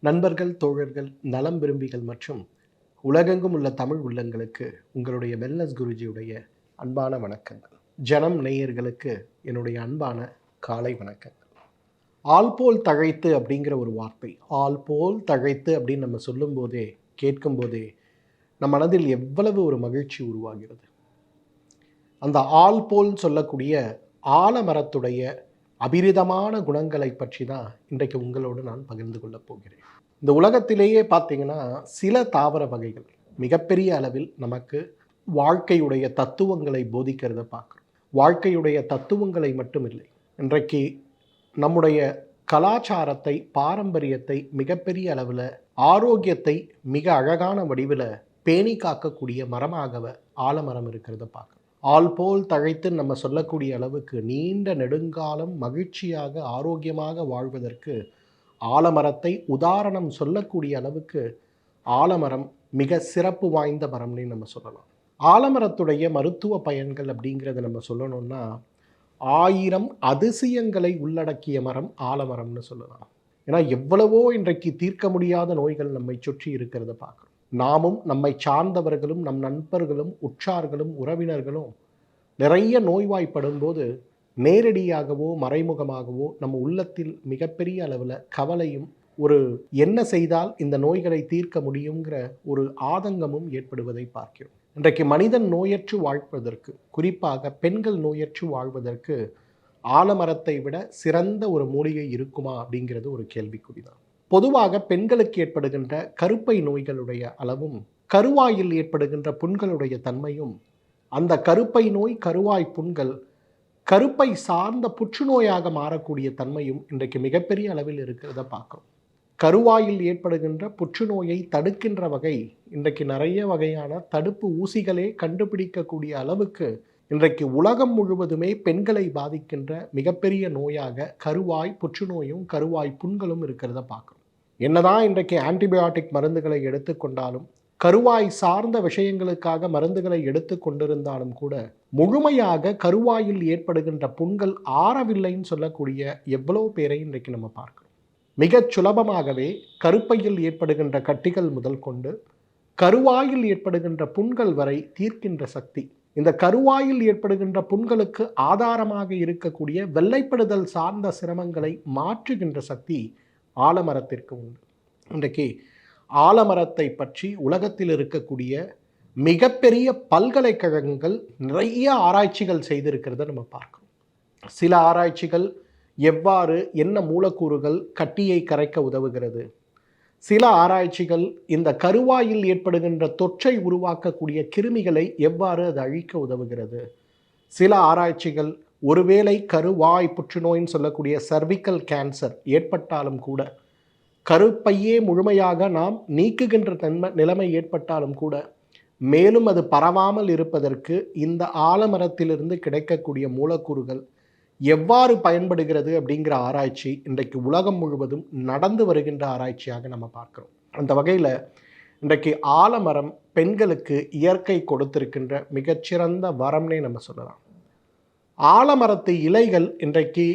நண்பர்கள் தோழர்கள் நலம் விரும்பிகள் மற்றும் உலகெங்கும் உள்ள தமிழ் உள்ளங்களுக்கு உங்களுடைய வெல்னஸ் குருஜியுடைய அன்பான வணக்கங்கள். ஜனம் நேயர்களுக்கு என்னுடைய அன்பான காலை வணக்கங்கள். ஆள் போல் தழைத்து அப்படிங்கிற ஒரு வார்த்தை. ஆள் போல் தழைத்து அப்படின்னு நம்ம சொல்லும்போதே கேட்கும்போதே நம் மனதில் எவ்வளவு ஒரு மகிழ்ச்சி உருவாகிறது. அந்த ஆள் போல் சொல்லக்கூடிய ஆலமரத்துடைய அபிரிதமான குணங்களை பற்றி தான் இன்றைக்கு உங்களோடு நான் பகிர்ந்து கொள்ளப் போகிறேன். இந்த உலகத்திலேயே பார்த்தீங்கன்னா சில தாவர வகைகள் மிகப்பெரிய அளவில் நமக்கு வாழ்க்கையுடைய தத்துவங்களை போதிக்கிறத பார்க்குறோம். வாழ்க்கையுடைய தத்துவங்களை மட்டும் இல்லை இன்றைக்கு நம்முடைய கலாச்சாரத்தை பாரம்பரியத்தை மிகப்பெரிய அளவில் ஆரோக்கியத்தை மிக அழகான வடிவில் பேணி காக்கக்கூடிய மரமாகவ ஆலமரம் இருக்கிறத பார்க்குறோம். ஆள் போல் தழைத்து நம்ம சொல்லக்கூடிய அளவுக்கு நீண்ட நெடுங்காலம் மகிழ்ச்சியாக ஆரோக்கியமாக வாழ்வதற்கு ஆலமரத்தை உதாரணம் சொல்லக்கூடிய அளவுக்கு ஆலமரம் மிக சிறப்பு வாய்ந்த மரம்னே நம்ம சொல்லலாம். ஆலமரத்துடைய மருத்துவ பயன்கள் அப்படிங்கிறத நம்ம சொல்லணும்னா ஆயிரம் அதிசயங்களை உள்ளடக்கிய மரம் ஆலமரம்னு சொல்லலாம். ஏன்னா எவ்வளவோ இன்றைக்கு தீர்க்க முடியாத நோய்கள் நம்மை சுற்றி இருக்கிறத பார்க்குறோம். நாமும் நம்மை சார்ந்தவர்களும் நம் நண்பர்களும் உற்றார்களும் உறவினர்களும் நிறைய நோய்வாய்ப்படும் போது நேரடியாகவோ மறைமுகமாகவோ நம்ம உள்ளத்தில் மிகப்பெரிய அளவில் கவலையும் ஒரு என்ன செய்தால் இந்த நோய்களை தீர்க்க முடியுங்கிற ஒரு ஆதங்கமும் ஏற்படுவதை பார்க்கிறோம். இன்றைக்கு மனிதன் நோயற்று வாழ்வதற்கு குறிப்பாக பெண்கள் நோயற்று வாழ்வதற்கு ஆலமரத்தை விட சிறந்த ஒரு மூலிகை இருக்குமா அப்படிங்கிறது ஒரு கேள்விக்குறிதான். பொதுவாக பெண்களுக்கு ஏற்படுகின்ற கருப்பை நோய்களுடைய அளவும் கருவாயில் ஏற்படுகின்ற புண்களுடைய தன்மையும் அந்த கருப்பை நோய் கருவாய் புண்கள் கருப்பை சார்ந்த புற்றுநோயாக மாறக்கூடிய தன்மையும் இன்றைக்கு மிகப்பெரிய அளவில் இருக்கிறத பார்க்குறோம். கருவாயில் ஏற்படுகின்ற புற்றுநோயை தடுக்கின்ற வகை இன்றைக்கு நிறைய வகையான தடுப்பு ஊசிகளே கண்டுபிடிக்கக்கூடிய அளவுக்கு இன்றைக்கு உலகம் முழுவதுமே பெண்களை பாதிக்கின்ற மிகப்பெரிய நோயாக கருவாய் புற்றுநோயும் கருவாய் புண்களும் இருக்கிறத பார்க்குறோம். என்னதான் இன்றைக்கு ஆன்டிபயோட்டிக் மருந்துகளை எடுத்துக்கொண்டாலும் கருவாய் சார்ந்த விஷயங்களுக்காக மருந்துகளை எடுத்து கொண்டிருந்தாலும் கூட முழுமையாக கருவாயில் ஏற்படுகின்ற புண்கள் ஆறவில்லைன்னு சொல்லக்கூடிய எவ்வளோ பேரை இன்றைக்கு நம்ம பார்க்கிறோம். மிகச் சுலபமாகவே கருப்பையில் ஏற்படுகின்ற கட்டிகள் முதல் கொண்டு கருவாயில் ஏற்படுகின்ற புண்கள் வரை தீர்க்கின்ற சக்தி. இந்த கருவாயில் ஏற்படுகின்ற புண்களுக்கு ஆதாரமாக இருக்கக்கூடிய வெள்ளைப்படுதல் சார்ந்த சிரமங்களை மாற்றுகின்ற சக்தி ஆலமரத்திற்கு உண்டு. இன்றைக்கு ஆலமரத்தை பற்றி உலகத்தில் இருக்கக்கூடிய மிகப்பெரிய பல்கலைக்கழகங்கள் நிறைய ஆராய்ச்சிகள் செய்திருக்கிறத நம்ம பார்க்கணும் சில ஆராய்ச்சிகள் எவ்வாறு என்ன மூலக்கூறுகள் கட்டியை கரைக்க உதவுகிறது? சில ஆராய்ச்சிகள் இந்த கருவாயில் ஏற்படுகின்ற தொற்றை உருவாக்கக்கூடிய கிருமிகளை எவ்வாறு அது அழிக்க உதவுகிறது? சில ஆராய்ச்சிகள் ஒருவேளை கருவாய் புற்றுநோயின்னு சொல்லக்கூடிய சர்விக்கல் கேன்சர் ஏற்பட்டாலும் கூட கருப்பையே முழுமையாக நாம் நீக்குகின்ற தன்மை நிலைமை ஏற்பட்டாலும் கூட மேலும் அது பரவாமல் இருப்பதற்கு இந்த ஆலமரத்திலிருந்து கிடைக்கக்கூடிய மூலக்கூறுகள் எவ்வாறு பயன்படுகிறது அப்படிங்கிற ஆராய்ச்சி இன்றைக்கு உலகம் முழுவதும் நடந்து வருகின்ற ஆராய்ச்சியாக நம்ம பார்க்குறோம். அந்த வகையில் இன்றைக்கு ஆலமரம் பெண்களுக்கு இயற்கை கொடுத்திருக்கின்ற மிகச்சிறந்த வரம்னே நம்ம சொல்லலாம். ஆலமரத்து இலைகள் இன்றைக்கு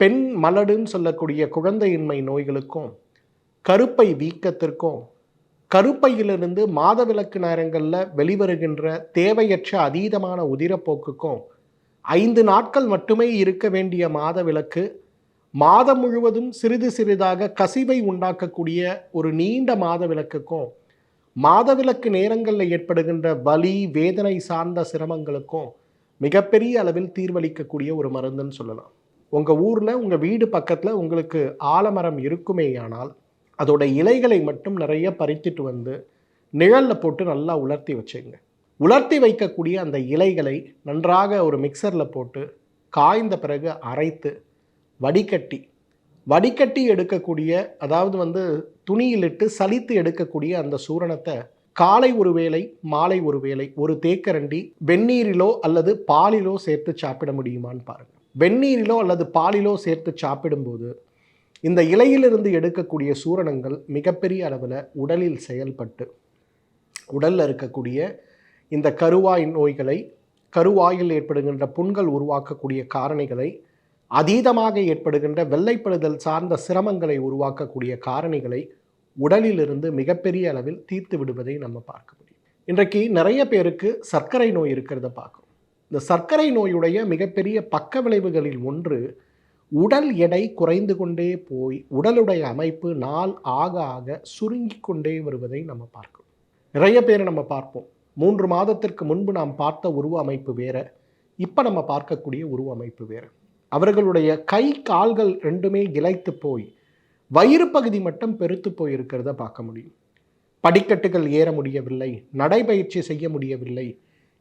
பெண் மலடுன்னு சொல்லக்கூடிய குழந்தையின்மை நோய்களுக்கும் கருப்பை வீக்கத்திற்கும் கருப்பையிலிருந்து மாதவிலக்கு நேரங்களில் வெளிவருகின்ற தேவையற்ற அதீதமான உதிரப்போக்குக்கும் ஐந்து நாட்கள் மட்டுமே இருக்க வேண்டிய மாதவிலக்கு மாதம் முழுவதும் சிறிது சிறிதாக கசிவை உண்டாக்கக்கூடிய ஒரு நீண்ட மாதவிலக்குக்கும் மாதவிலக்கு நேரங்களில் ஏற்படுகின்ற வலி வேதனை சார்ந்த சிரமங்களுக்கும் மிகப்பெரிய அளவில் தீர்வளிக்கக்கூடிய ஒரு மருந்துன்னு சொல்லலாம். உங்கள் ஊரில் உங்கள் வீடு பக்கத்தில் உங்களுக்கு ஆலமரம் இருக்குமேயானால் அதோட இலைகளை மட்டும் நிறைய பறித்துட்டு வந்து நிழலில் போட்டு நல்லா உலர்த்தி வச்சுங்க. உலர்த்தி வைக்கக்கூடிய அந்த இலைகளை நன்றாக ஒரு மிக்சரில் போட்டு காய்ந்த பிறகு அரைத்து வடிகட்டி வடிகட்டி எடுக்கக்கூடிய அதாவது வந்து துணியிலிட்டு சலித்து எடுக்கக்கூடிய அந்த சூரணத்தை காலை ஒரு வேளை மாலை ஒரு வேளை ஒரு தேக்கரண்டி வெந்நீரிலோ அல்லது பாலிலோ சேர்த்து சாப்பிட முடியுமான்னு பாருங்கள் வெந்நீரிலோ அல்லது பாலிலோ சேர்த்து சாப்பிடும்போது இந்த இலையிலிருந்து எடுக்கக்கூடிய சூரணங்கள் மிகப்பெரிய அளவில் உடலில் செயல்பட்டு உடலில் இருக்கக்கூடிய இந்த கருவாய் நோய்களை கருவாயில் ஏற்படுகின்ற புண்கள் உருவாக்கக்கூடிய காரணிகளை அதீதமாக ஏற்படுகின்ற வெள்ளைப்படுதல் சார்ந்த சிரமங்களை உருவாக்கக்கூடிய காரணிகளை உடலிலிருந்து மிகப்பெரிய அளவில் தீர்த்து விடுவதை நம்ம பார்க்க முடியும். இன்றைக்கு நிறைய பேருக்கு சர்க்கரை நோய் இருக்கிறத பார்க்கும் இந்த சர்க்கரை நோயுடைய மிகப்பெரிய பக்க விளைவுகளில் ஒன்று உடல் எடை குறைந்து கொண்டே போய் உடலுடைய அமைப்பு நாள் ஆக ஆக சுருங்கி கொண்டே வருவதை நம்ம பார்க்கிறோம் நிறைய பேரை நம்ம பார்ப்போம். மூன்று மாதத்திற்கு முன்பு நாம் பார்த்த உருவ அமைப்பு வேற இப்போ நம்ம பார்க்கக்கூடிய உருவ அமைப்பு வேறு. அவர்களுடைய கை கால்கள் ரெண்டுமே இழைத்து போய் வயிறு பகுதி மட்டும் பெருத்து போயிருக்கிறத பார்க்க முடியும். படிக்கட்டுகள் ஏற முடியவில்லை நடைபயிற்சி செய்ய முடியவில்லை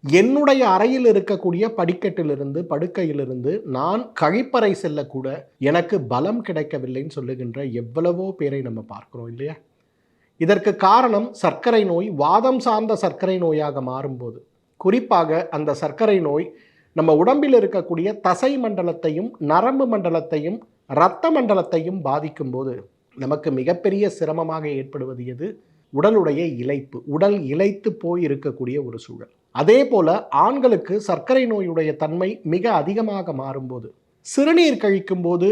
என்னுடைய அறையில் இருக்கக்கூடிய படிக்கட்டிலிருந்து படுக்கையிலிருந்து நான் கழிப்பறை செல்லக்கூட எனக்கு பலம் கிடைக்கவில்லைன்னு சொல்லுகின்ற எவ்வளவோ பேரை நம்ம பார்க்குறோம் இல்லையா? இதற்கு காரணம் சர்க்கரை நோய் வாதம் சார்ந்த சர்க்கரை நோயாக மாறும்போது. குறிப்பாக அந்த சர்க்கரை நோய் நம்ம உடம்பில் இருக்கக்கூடிய தசை மண்டலத்தையும் நரம்பு மண்டலத்தையும் இரத்த மண்டலத்தையும் பாதிக்கும்போது நமக்கு மிகப்பெரிய சிரமமாக ஏற்படுவது எது? உடலுடைய இழைப்பு உடல் இழைத்து போய் இருக்கக்கூடிய ஒரு சூழல். அதே போல ஆண்களுக்கு சர்க்கரை நோயுடைய தன்மை மிக அதிகமாக மாறும்போது சிறுநீர் கழிக்கும்போது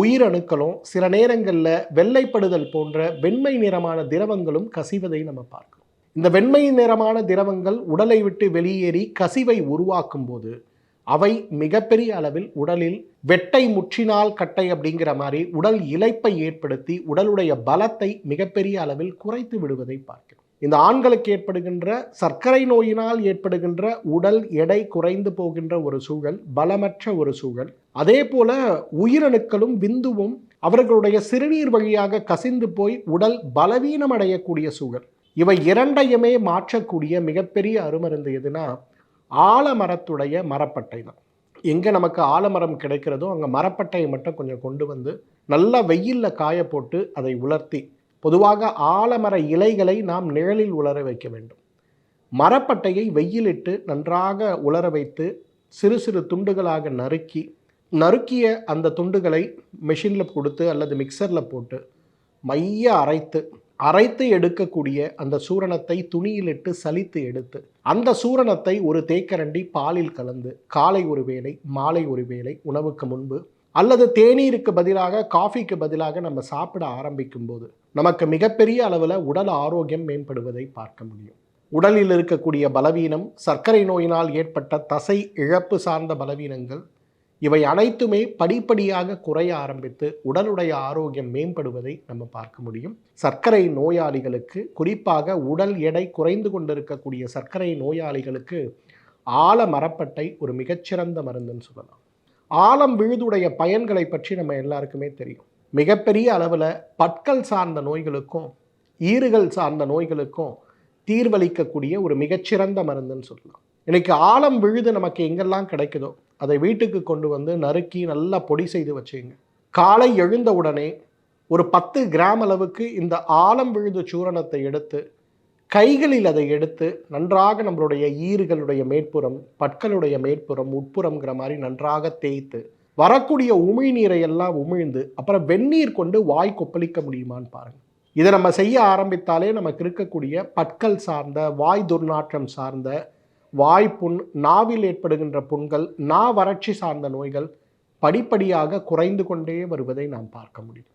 உயிரணுக்களும் சில நேரங்களில் வெள்ளைப்படுதல் போன்ற வெண்மை நிறமான திரவங்களும் கசிவதை நம்ம பார்க்கிறோம். இந்த வெண்மை நிறமான திரவங்கள் உடலை விட்டு வெளியேறி கசிவை உருவாக்கும் போது அவை மிகப்பெரிய அளவில் உடலில் வெட்டை முற்றினால் கட்டை அப்படிங்கிற மாதிரி உடல் இழைப்பை ஏற்படுத்தி உடலுடைய பலத்தை மிகப்பெரிய அளவில் குறைத்து விடுவதை பார்க்கிறோம். இந்த ஆண்களுக்கு ஏற்படுகின்ற சர்க்கரை நோயினால் ஏற்படுகின்ற உடல் எடை குறைந்து போகின்ற ஒரு சூழல் பலமற்ற ஒரு சூழல். அதே போல உயிரணுக்களும் விந்துவும் அவர்களுடைய சிறுநீர் வழியாக கசிந்து போய் உடல் பலவீனம் அடையக்கூடிய சூழல். இவை இரண்டையுமே மாற்றக்கூடிய மிகப்பெரிய அருமருந்து எதுனா ஆலமரத்துடைய மரப்பட்டை தான் எங்கே நமக்கு ஆலமரம் கிடைக்கிறதோ அங்கே மரப்பட்டையை மட்டும் கொஞ்சம் கொண்டு வந்து நல்லா வெயிலில் காய போட்டு அதை உலர்த்தி பொதுவாக ஆலமர இலைகளை நாம் நிழலில் உலர வைக்க வேண்டும். மரப்பட்டையை வெயிலிட்டு நன்றாக உலர வைத்து சிறு சிறு துண்டுகளாக நறுக்கி நறுக்கிய அந்த துண்டுகளை மிஷினில் கொடுத்து அல்லது மிக்சரில் போட்டு மைய அரைத்து அரைத்து எடுக்கக்கூடிய அந்த சூரணத்தை துணியிலிட்டு சலித்து எடுத்து அந்த சூரணத்தை ஒரு தேக்கரண்டி பாலில் கலந்து காலை ஒரு வேளை மாலை ஒரு வேளை உணவுக்கு முன்பு அல்லது தேநீருக்கு பதிலாக காஃபிக்கு பதிலாக நம்ம சாப்பிட ஆரம்பிக்கும் போது நமக்கு மிகப்பெரிய அளவில் உடல் ஆரோக்கியம் மேம்படுவதை பார்க்க முடியும். உடலில் இருக்கக்கூடிய பலவீனம் சர்க்கரை நோயினால் ஏற்பட்ட தசை இழப்பு சார்ந்த பலவீனங்கள் இவை அனைத்துமே படிப்படியாக குறைய ஆரம்பித்து உடலுடைய ஆரோக்கியம் மேம்படுவதை நம்ம பார்க்க முடியும். சர்க்கரை நோயாளிகளுக்கு குறிப்பாக உடல் எடை குறைந்து கொண்டிருக்கக்கூடிய சர்க்கரை நோயாளிகளுக்கு ஆழ மரப்பட்டை ஒரு மிகச்சிறந்த மருந்துன்னு சொல்லலாம். ஆலம் விழுதுடைய பயன்களை பற்றி நம்ம எல்லாருக்குமே தெரியும். மிகப்பெரிய அளவில் பற்கள் சார்ந்த நோய்களுக்கும் ஈறுகள் சார்ந்த நோய்களுக்கும் தீர்வளிக்கக்கூடிய ஒரு மிகச்சிறந்த மருந்துன்னு சொல்லலாம். இன்னைக்கு ஆலம் விழுது நமக்கு எங்கெல்லாம் கிடைக்குதோ அதை வீட்டுக்கு கொண்டு வந்து நறுக்கி நல்லா பொடி செய்து வச்சுங்க. காலை எழுந்த உடனே ஒரு பத்து கிராம் அளவுக்கு இந்த ஆலம் விழுது சூரணத்தை எடுத்து கைகளில் அதை எடுத்து நன்றாக நம்மளுடைய ஈறுகளுடைய மேற்புறம் பற்களுடைய மேற்புறம் உட்புறம்ங்கிற மாதிரி நன்றாக தேய்த்து வரக்கூடிய உமிழ்நீரை எல்லாம் உமிழ்ந்து அப்புறம் வெந்நீர் கொண்டு வாய் கொப்பளிக்க முடியுமான்னு பாருங்கள் இதை நம்ம செய்ய ஆரம்பித்தாலே நமக்கு இருக்கக்கூடிய பற்கள் சார்ந்த வாய் துர்நாற்றம் சார்ந்த வாய்ப்புண் நாவில் ஏற்படுகின்ற புண்கள் நா வறட்சி சார்ந்த நோய்கள் படிப்படியாக குறைந்து கொண்டே வருவதை நாம் பார்க்க முடியும்.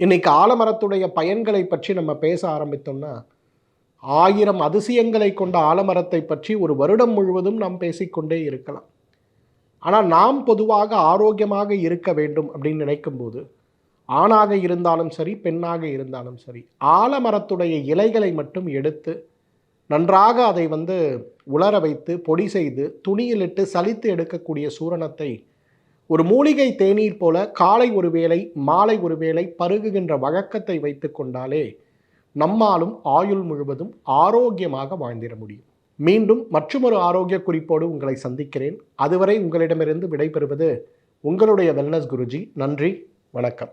இன்னைக்கு ஆலமரத்துடைய பயன்களை பற்றி நம்ம பேச ஆரம்பித்தோம்னா ஆயிரம் அதிசயங்களை கொண்ட ஆலமரத்தை பற்றி ஒரு வருடம் முழுவதும் நாம் பேசிக்கொண்டே இருக்கலாம். ஆனால் நாம் பொதுவாக ஆரோக்கியமாக இருக்க வேண்டும் அப்படின்னு நினைக்கும்போது ஆணாக இருந்தாலும் சரி பெண்ணாக இருந்தாலும் சரி ஆலமரத்துடைய இலைகளை மட்டும் எடுத்து நன்றாக அதை வந்து உலர வைத்து பொடி செய்து துணியிலிட்டு சலித்து எடுக்கக்கூடிய சூரணத்தை ஒரு மூலிகை தேநீர் போல காலை ஒரு வேளை மாலை ஒரு வேளை பருகுகின்ற வழக்கத்தை வைத்து கொண்டாலே நம்மாலும் ஆயுள் முழுவதும் ஆரோக்கியமாக வாழ்ந்திட முடியும். மீண்டும் மற்றொரு ஆரோக்கிய குறிப்போடு உங்களை சந்திக்கிறேன். அதுவரை உங்களிடமிருந்து விடைபெறுவது உங்களுடைய வெல்னஸ் குருஜி. நன்றி. வணக்கம்.